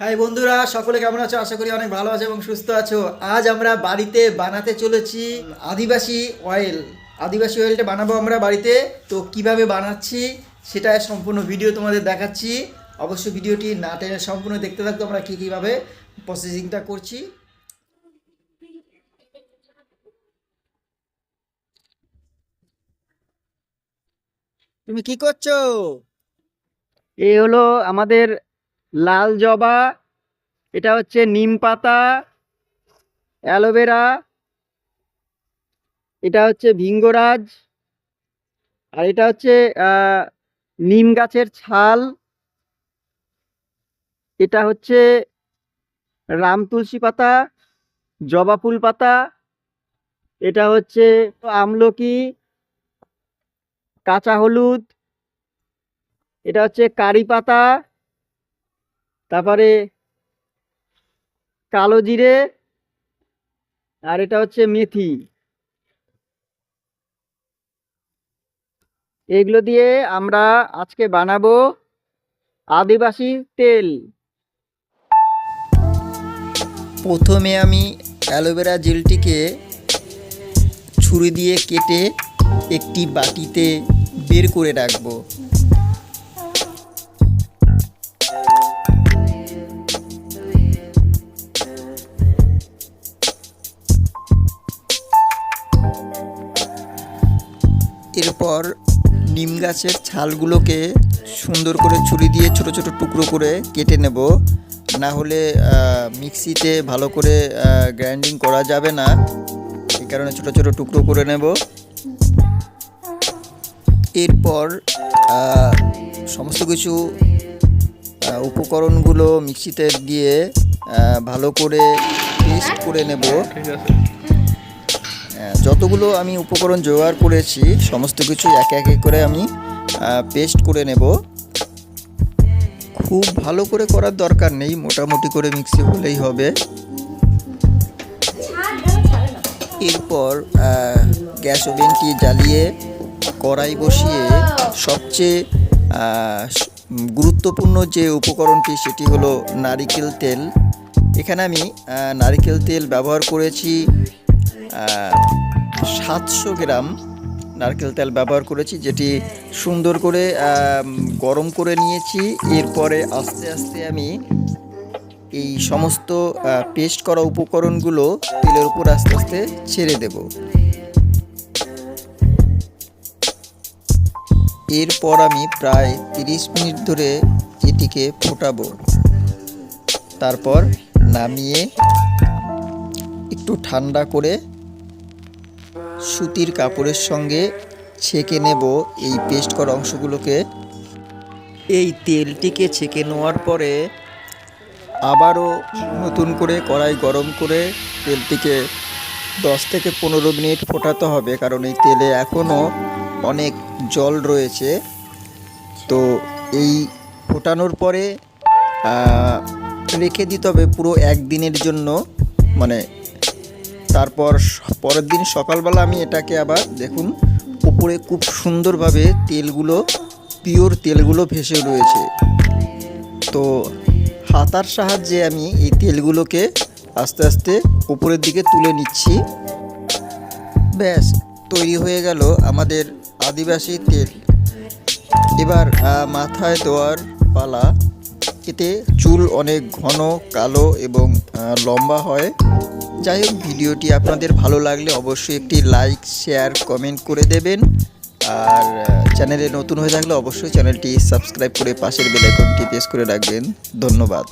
High বন্ধুরা, সকলে কেমন আছো? আশা করি অনেক ভালো আছো এবং সুস্থ আছো। আজ আমরা বাড়িতে বানাতে চলেছি আদিবাসী অয়েল আদিবাসী অয়েলটা বানাবো আমরা বাড়িতে। তো কীভাবে বানাচ্ছি সেটা সম্পূর্ণ ভিডিও তোমাদের দেখাচ্ছি। অবশ্যই ভিডিওটি না টেনে সম্পূর্ণ দেখতে থাকতো আমরা কী কীভাবে প্রসেসিংটা করছি। তুমি কি করছ? এ হলো আমাদের লাল জবা, এটা হচ্ছে নিম পাতা, অ্যালোভেরা, এটা হচ্ছে ভিঙ্গরাজ, আর এটা হচ্ছে নিম গাছের ছাল, এটা হচ্ছে রাম তুলসী পাতা, জবা ফুল পাতা, এটা হচ্ছে আমলকি, কাঁচা হলুদ, এটা হচ্ছে কারি পাতা তারপরে কালো জিরে আর এটা হচ্ছে মেথি। এগুলো দিয়ে আমরা আজকে বানাবো আদিবাসী তেল। প্রথমে আমি অ্যালোভেরা জেলটিকে ছুরি দিয়ে কেটে একটি বাটিতে বের করে রাখব। এরপর নিম গাছের ছালগুলোকে সুন্দর করে ছুরি দিয়ে ছোট ছোট টুকরো করে কেটে নেব। না হলে মিক্সিতে ভালো করে গ্রাইন্ডিং করা যাবে না। এই কারণে ছোট ছোট টুকরো করে নেব। এরপর সমস্ত কিছু উপকরণগুলো মিক্সিতে দিয়ে ভালো করে পেস্ট করে নেব। যতগুলো আমি উপকরণ জোগাড় করেছি, সমস্ত কিছু একে একে করে আমি পেস্ট করে নেব। খুব ভালো করে করার দরকার নেই, মোটামুটি করে মিক্সি হলেই হবে। এরপর গ্যাস ওভেনটি জ্বালিয়ে কড়াই বসিয়ে সবচেয়ে গুরুত্বপূর্ণ যে উপকরণটি সেটি হলো নারিকেল তেল। এখানে আমি নারিকেল তেল ব্যবহার করেছি সাতশো গ্রাম নারকেল তেল ব্যবহার করেছি, যেটি সুন্দর করে গরম করে নিয়েছি। এরপরে আস্তে আস্তে আমি এই সমস্ত পেস্ট করা উপকরণগুলো তেলের উপর আস্তে আস্তে ছেড়ে দেব। এরপর আমি প্রায় তিরিশ মিনিট ধরে এটিকে ফোটাবো। তারপর নামিয়ে একটু ঠান্ডা করে সুতির কাপড়ের সঙ্গে ছেঁকে নেব এই পেস্ট করা অংশগুলোকে। এই তেলটিকে ছেঁকে নেওয়ার পরে আবারও নতুন করে কড়াই গরম করে তেলটিকে দশ থেকে পনেরো মিনিট ফোটাতে হবে, কারণ এই তেলে এখনও অনেক জল রয়েছে। তো এই ফোটানোর পরে রেখে দিতে হবে পুরো একদিনের জন্য মানে তারপর পরের দিন সকালবেলা আমি এটাকে আবার দেখুন, উপরে খুব সুন্দরভাবে তেলগুলো, পিওর তেলগুলো ভেসে রয়েছে। তো হাতার সাহায্যে আমি এই তেলগুলোকে আস্তে আস্তে উপরের দিকে তুলে নিচ্ছি। ব্যাস, তৈরি হয়ে গেল আমাদের আদিবাসী তেল। এবার মাথায় দেওয়ার পালা। এতে চুল অনেক ঘন, কালো এবং লম্বা হয়। যাই হোক, ভিডিওটি আপনাদের ভালো লাগলে অবশ্যই একটি লাইক, শেয়ার, কমেন্ট করে দেবেন। আর চ্যানেলে নতুন হয়ে থাকলে অবশ্যই চ্যানেলটি সাবস্ক্রাইব করে পাশের বেলাইকনটি প্রেস করে রাখবেন। ধন্যবাদ।